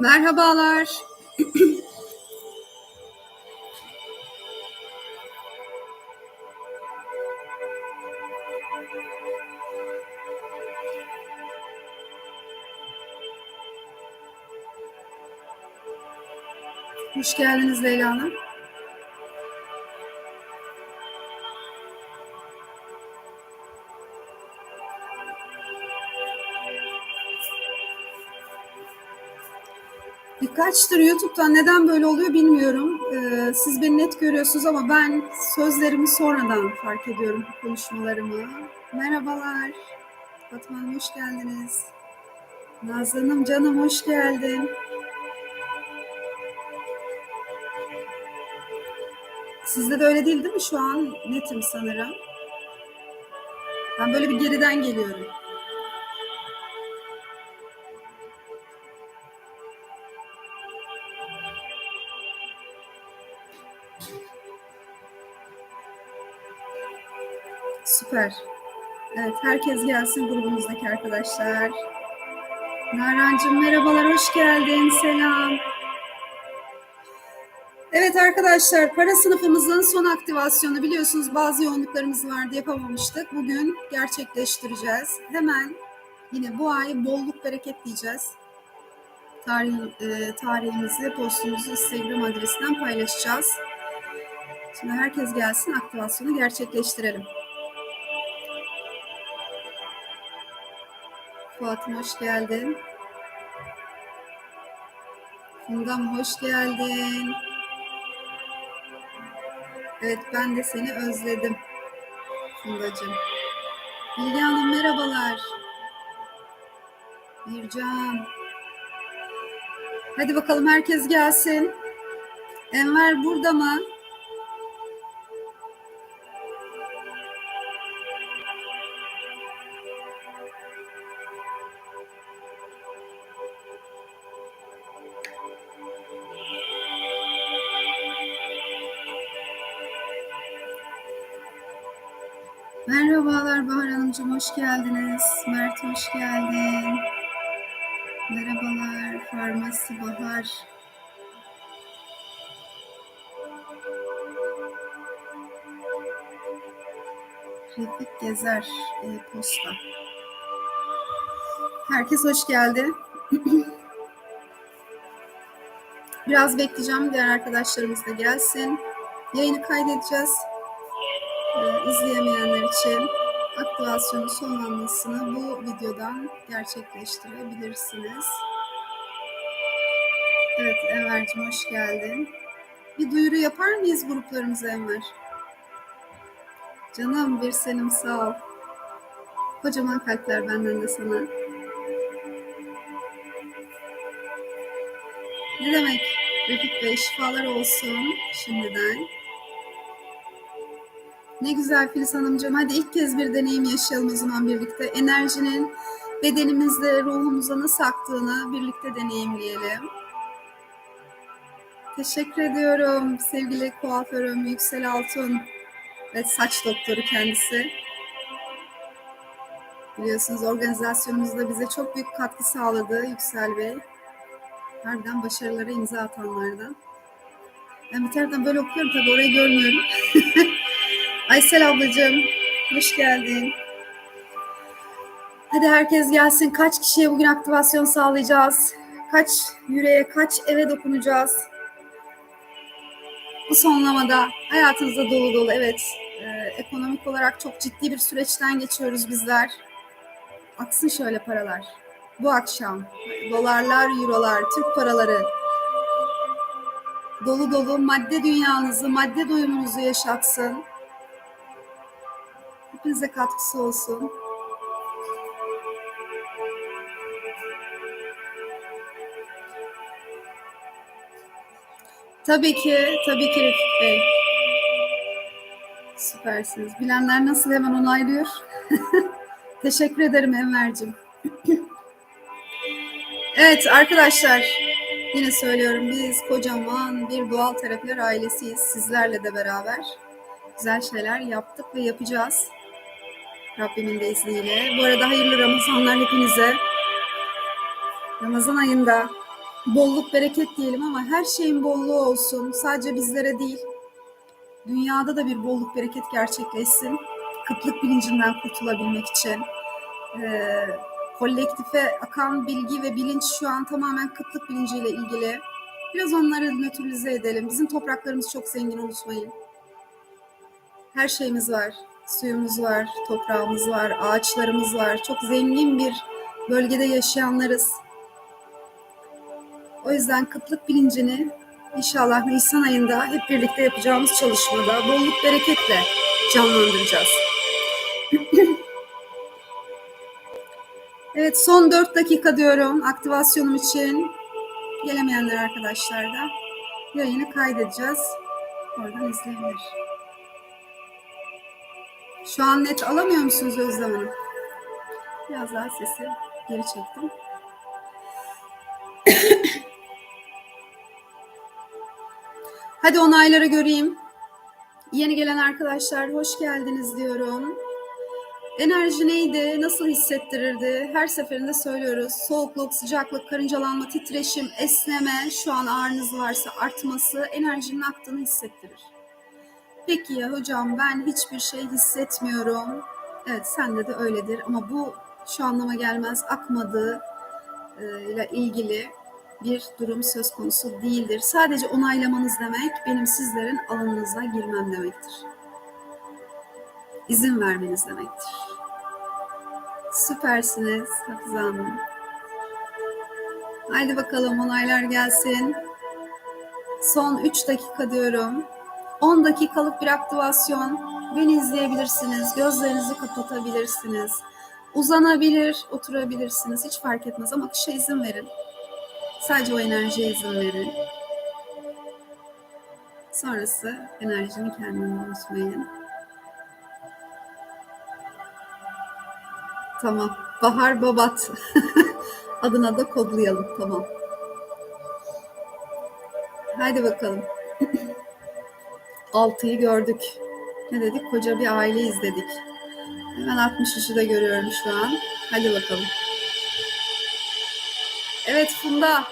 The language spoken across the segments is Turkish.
Merhabalar. Hoş geldiniz Leyla Hanım. Birkaçtır YouTube'dan neden böyle oluyor bilmiyorum. Ee, siz beni net görüyorsunuz ama ben sözlerimi sonradan fark ediyorum konuşmalarımı. Merhabalar. Fatma hoş geldiniz. Nazlı canım hoş geldin. Sizde de öyle değil değil mi şu an? Netim sanırım. Ben böyle bir geriden geliyorum. Süper. Evet, herkes gelsin grubumuzdaki arkadaşlar. Narancığım merhabalar, hoş geldin, selam. Evet arkadaşlar, para sınıfımızın son aktivasyonu biliyorsunuz bazı yoğunluklarımız vardı yapamamıştık. Bugün gerçekleştireceğiz. Hemen yine bu ay bolluk bereket diyeceğiz. Tarih, e, tarihimizi, postumuzu Instagram adresinden paylaşacağız. Şimdi herkes gelsin aktivasyonu gerçekleştirelim. Fuat'ım hoş geldin. Fundam hoş geldin. Evet ben de seni özledim. Fundacığım. Bilge Hanım merhabalar. Bircan. Hadi bakalım herkes gelsin. Enver burada mı? Hoş geldiniz. Mert hoş geldin. Merhabalar, Farmasi Bahar. Refik Gezer, e-posta. Herkes hoş geldi. Biraz bekleyeceğim, diğer arkadaşlarımız da gelsin. Yayını kaydedeceğiz e, izleyemeyenler için aktivasyonun sonlanmasını bu videodan gerçekleştirebilirsiniz. Evet Enver'cim hoş geldin. Bir duyuru yapar mıyız gruplarımıza Enver? Canım bir senim sağ ol. Kocaman kalpler benden de sana. Ne demek Refik Bey şifalar olsun şimdiden. Ne güzel Filiz Hanımcığım. Hadi ilk kez bir deneyim yaşayalım o zaman birlikte. Enerjinin bedenimizde, ruhumuza nasıl aktığını birlikte deneyimleyelim. Teşekkür ediyorum sevgili kuaförüm Yüksel Altun ve saç doktoru kendisi. Biliyorsunuz organizasyonumuzda bize çok büyük katkı sağladı Yüksel Bey. Harbiden başarılara imza atanlardan. Ben bir taraftan böyle okuyorum tabii orayı görmüyorum. Aysel ablacığım, hoş geldin. Hadi herkes gelsin. Kaç kişiye bugün aktivasyon sağlayacağız? Kaç yüreğe, kaç eve dokunacağız? Bu sonlamada hayatınızda dolu dolu, evet. Ee, ekonomik olarak çok ciddi bir süreçten geçiyoruz bizler. Aksın şöyle paralar. Bu akşam dolarlar, eurolar, Türk paraları dolu dolu madde dünyanızı, madde doyumunuzu yaşatsın. Hepinize katkısı olsun. Tabii ki, tabii ki Refik Bey. Süpersiniz. Bilenler nasıl hemen onaylıyor? Teşekkür ederim Enver'cim. evet arkadaşlar, yine söylüyorum biz kocaman bir doğal terapiler ailesiyiz. Sizlerle de beraber güzel şeyler yaptık ve yapacağız. Rabbimin de izniyle. Bu arada hayırlı Ramazanlar hepinize. Ramazan ayında bolluk bereket diyelim ama her şeyin bolluğu olsun. Sadece bizlere değil. Dünyada da bir bolluk bereket gerçekleşsin. Kıtlık bilincinden kurtulabilmek için. Ee, kolektife akan bilgi ve bilinç şu an tamamen kıtlık bilinciyle ilgili. Biraz onları nötralize edelim. Bizim topraklarımız çok zengin unutmayın. Her şeyimiz var. Suyumuz var, toprağımız var, ağaçlarımız var. Çok zengin bir bölgede yaşayanlarız. O yüzden kıtlık bilincini inşallah Nisan ayında hep birlikte yapacağımız çalışmada bolluk bereketle canlandıracağız. evet son 4 dakika diyorum aktivasyonum için. Gelemeyenler arkadaşlar da yayını kaydedeceğiz. Oradan izleyebilir. Şu an net alamıyor musunuz Özlem Hanım? Biraz daha sesi geri çektim. Hadi onayları göreyim. Yeni gelen arkadaşlar hoş geldiniz diyorum. Enerji neydi? Nasıl hissettirirdi? Her seferinde söylüyoruz. Soğukluk, sıcaklık, karıncalanma, titreşim, esneme, şu an ağrınız varsa artması enerjinin aktığını hissettirir. Peki ya hocam ben hiçbir şey hissetmiyorum. Evet sende de öyledir ama bu şu anlama gelmez akmadığı e, ile ilgili bir durum söz konusu değildir. Sadece onaylamanız demek benim sizlerin alanınıza girmem demektir. İzin vermeniz demektir. Süpersiniz Hafize Hanım. Haydi bakalım onaylar gelsin. Son 3 dakika diyorum. 10 dakikalık bir aktivasyon. Beni izleyebilirsiniz. Gözlerinizi kapatabilirsiniz. Uzanabilir, oturabilirsiniz. Hiç fark etmez ama akışa izin verin. Sadece o enerjiye izin verin. Sonrası enerjini kendine unutmayın. Tamam. Bahar Babat. Adına da kodlayalım. Tamam. Haydi bakalım. Altıyı gördük. Ne dedik? Koca bir aile izledik. Hemen 63'ü de görüyorum şu an. Hadi bakalım. Evet Funda.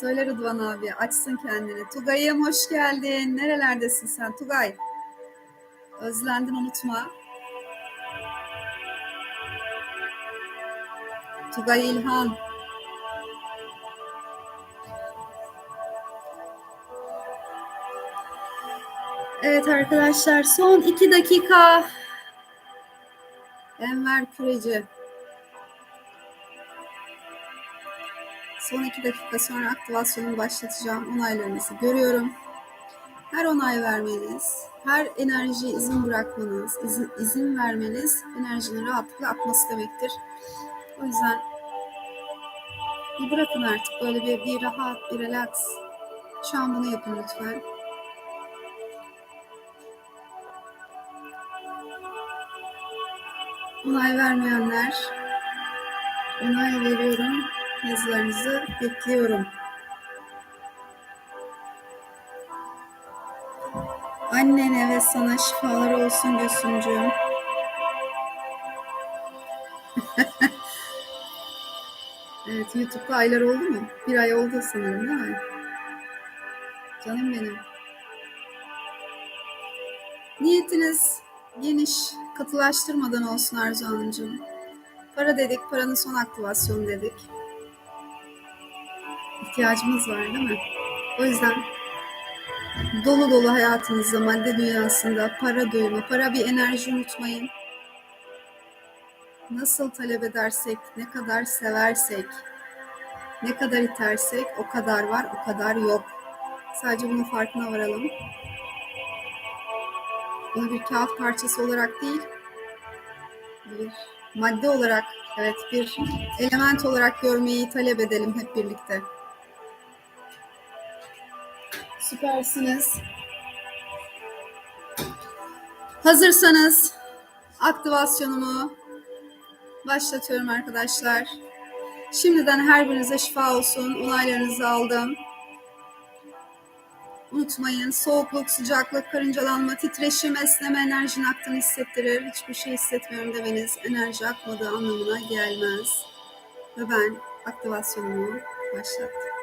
Söyle Rıdvan abi. Açsın kendini. Tugay'ım hoş geldin. Nerelerdesin sen Tugay? Özlendin unutma. Tugay İlhan. Evet arkadaşlar son iki dakika. Enver Küreci. Son iki dakika sonra aktivasyonumu başlatacağım. Onaylarınızı görüyorum. Her onay vermeniz, her enerjiye izin bırakmanız, izin, izin vermeniz enerjinin rahatlıkla akması demektir. O yüzden bir bırakın artık böyle bir, bir rahat, bir relax. Şu an bunu yapın lütfen. Onay vermeyenler, onay veriyorum. Yazılarınızı bekliyorum. Annene ve sana şifalar olsun Gülsümcüğüm. evet, YouTube'da aylar oldu mu? Bir ay oldu sanırım değil mi? Canım benim. Niyetiniz geniş, katılaştırmadan olsun Arzu Hanımcığım. Para dedik, paranın son aktivasyonu dedik. İhtiyacımız var değil mi? O yüzden dolu dolu hayatınızda, madde dünyasında para duyma, para bir enerji unutmayın. Nasıl talep edersek, ne kadar seversek, ne kadar itersek o kadar var, o kadar yok. Sadece bunun farkına varalım. Bunu bir kağıt parçası olarak değil, bir madde olarak, evet bir element olarak görmeyi talep edelim hep birlikte. Süpersiniz. Hazırsanız aktivasyonumu başlatıyorum arkadaşlar. Şimdiden her birinize şifa olsun. Onaylarınızı aldım. Unutmayın soğukluk, sıcaklık, karıncalanma, titreşim, esneme enerjinin aktığını hissettirir. Hiçbir şey hissetmiyorum demeniz enerji akmadığı anlamına gelmez. Ve ben aktivasyonumu başlattım.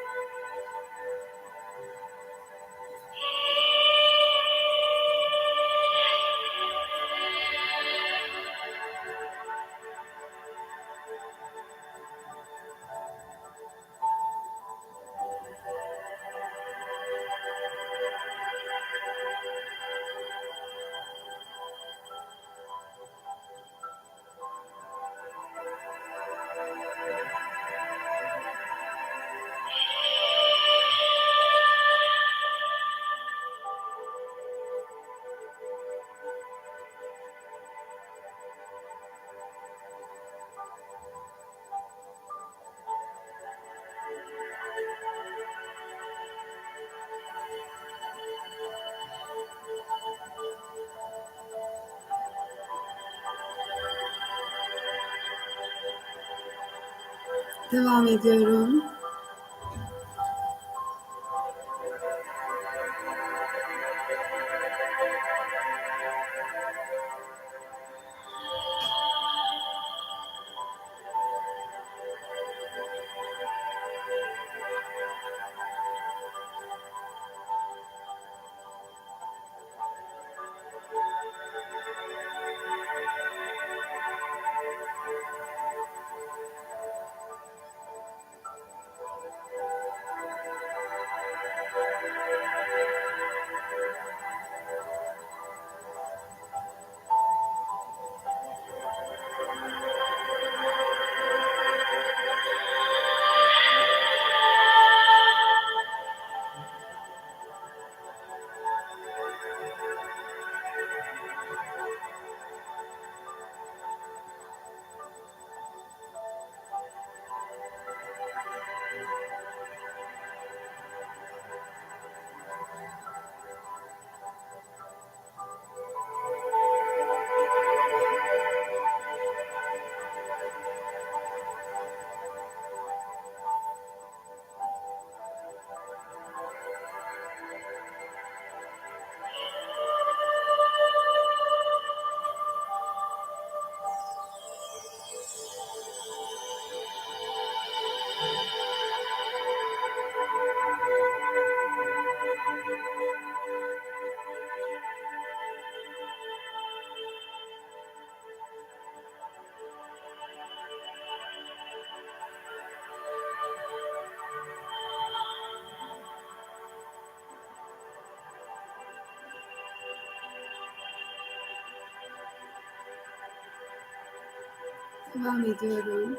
Devam ediyorum. Devam ediyorum.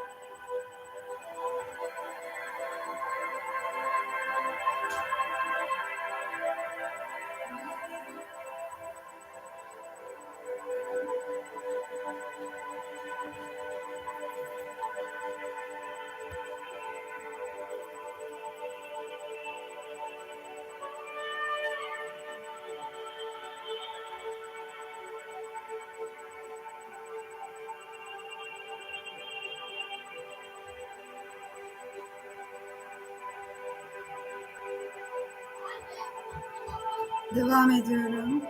Devam ediyorum.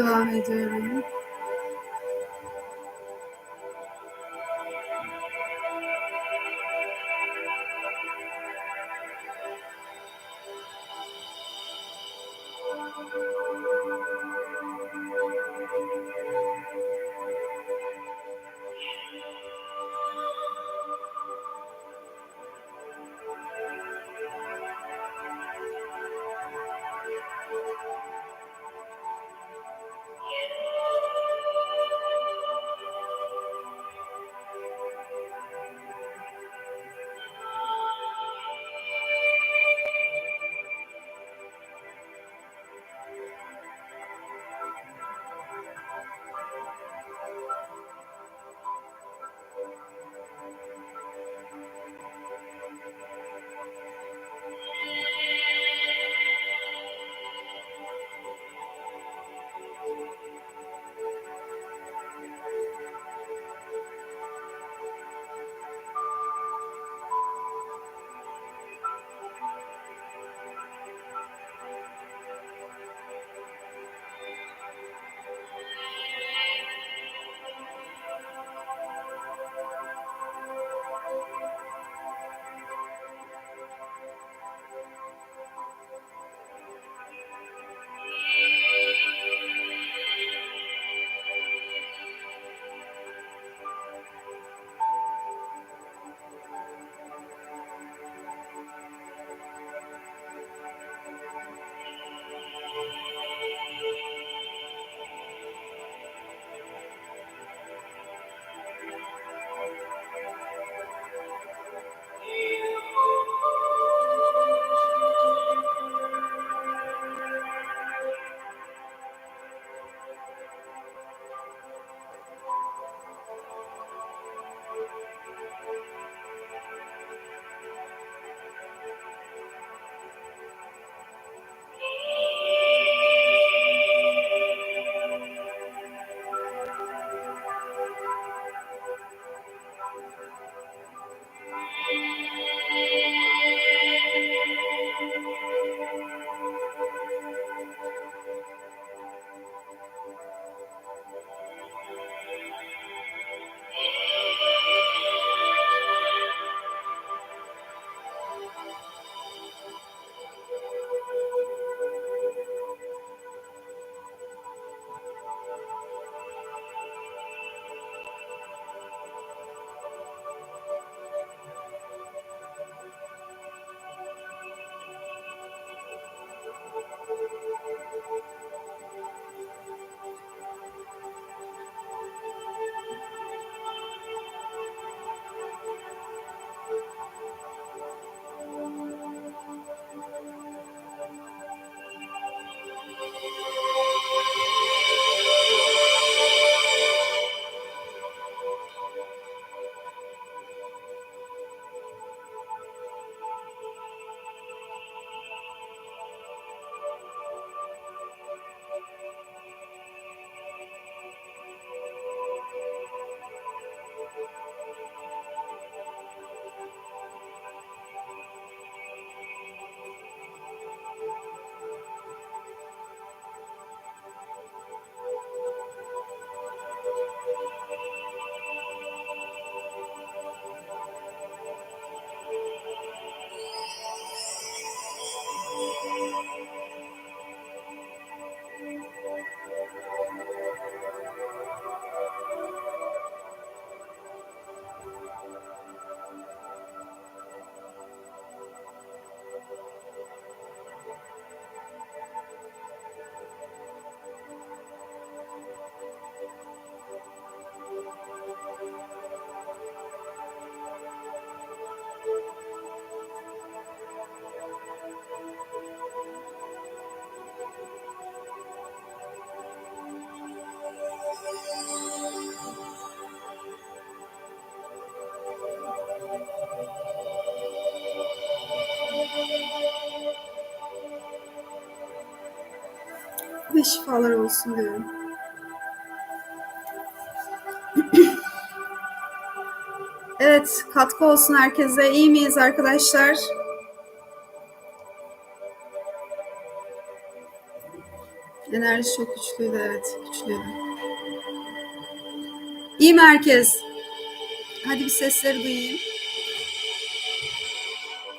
devam ediyorum. Ve şifalar olsun diyorum. Evet, katkı olsun herkese. İyi miyiz arkadaşlar? Enerji çok güçlüydü, evet, güçlüydü. İyi mi herkes? Hadi bir sesleri duyayım.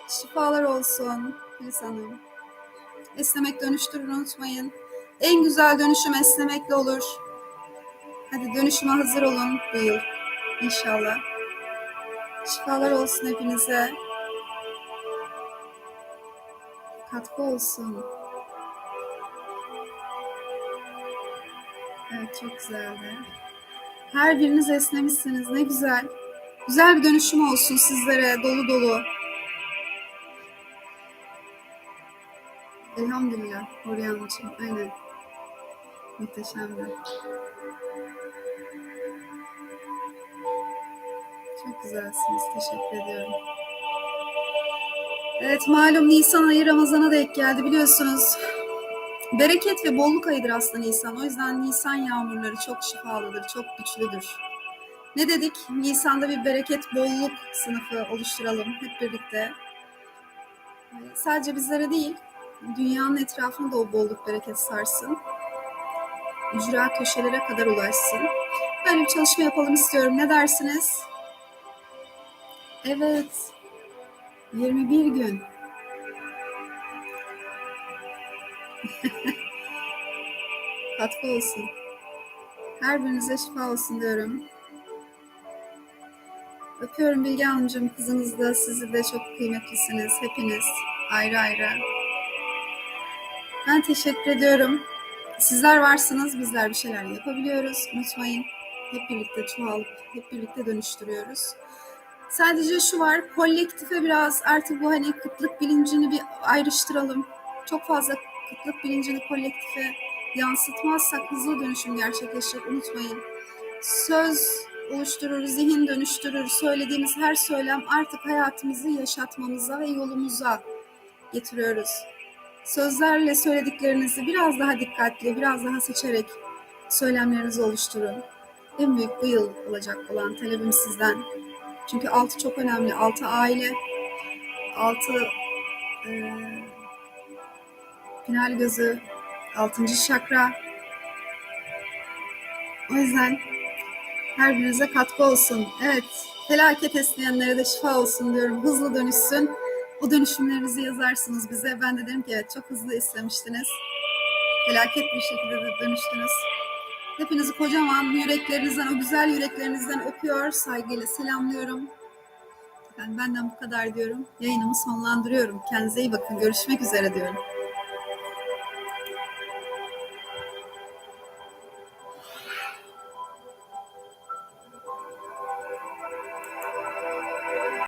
Şifalar olsun Filiz Hanım. Esnemek dönüştürür unutmayın. En güzel dönüşüm esnemekle olur. Hadi dönüşüme hazır olun bu yıl inşallah. Şifalar olsun hepinize. Katkı olsun. Evet çok güzeldi. Her biriniz esnemişsiniz. Ne güzel. Güzel bir dönüşüm olsun sizlere. Dolu dolu. Elhamdülillah. Oryan'cığım. Aynen. Muhteşemdi. Çok güzelsiniz. Teşekkür ediyorum. Evet malum Nisan ayı Ramazan'a denk geldi biliyorsunuz. Bereket ve bolluk ayıdır aslında Nisan. O yüzden Nisan yağmurları çok şifalıdır, çok güçlüdür. Ne dedik? Nisan'da bir bereket, bolluk sınıfı oluşturalım hep birlikte. Ee, Sadece bizlere değil, dünyanın etrafını da o bolluk bereket sarsın. Ücra köşelere kadar ulaşsın. Böyle bir çalışma yapalım istiyorum. Ne dersiniz? Evet. 21 gün. Katkı olsun. Her birinize şifa olsun diyorum. Öpüyorum Bilge Hanımcığım, kızınız da, sizi de çok kıymetlisiniz. Hepiniz ayrı ayrı. Ben teşekkür ediyorum. Sizler varsınız, bizler bir şeyler yapabiliyoruz. Unutmayın, hep birlikte çoğalıp, hep birlikte dönüştürüyoruz. Sadece şu var, kolektife biraz artık bu hani kıtlık bilincini bir ayrıştıralım. Çok fazla kıtlık bilincini kolektife yansıtmazsak hızlı dönüşüm gerçekleşecek unutmayın. Söz oluşturur, zihin dönüştürür. Söylediğimiz her söylem artık hayatımızı yaşatmamıza ve yolumuza getiriyoruz. Sözlerle söylediklerinizi biraz daha dikkatli, biraz daha seçerek söylemlerinizi oluşturun. En büyük bu yıl olacak olan talebim sizden. Çünkü altı çok önemli. Altı aile, altı e, final gözü, altıncı şakra. O yüzden her birinize katkı olsun. Evet, felaket esneyenlere de şifa olsun diyorum. Hızlı dönüşsün. O dönüşümlerinizi yazarsınız bize. Ben de derim ki evet çok hızlı istemiştiniz. Felaket bir şekilde de dönüştünüz. Hepinizi kocaman yüreklerinizden, o güzel yüreklerinizden öpüyor, saygıyla selamlıyorum. Ben benden bu kadar diyorum. Yayınımı sonlandırıyorum. Kendinize iyi bakın. Görüşmek üzere diyorum.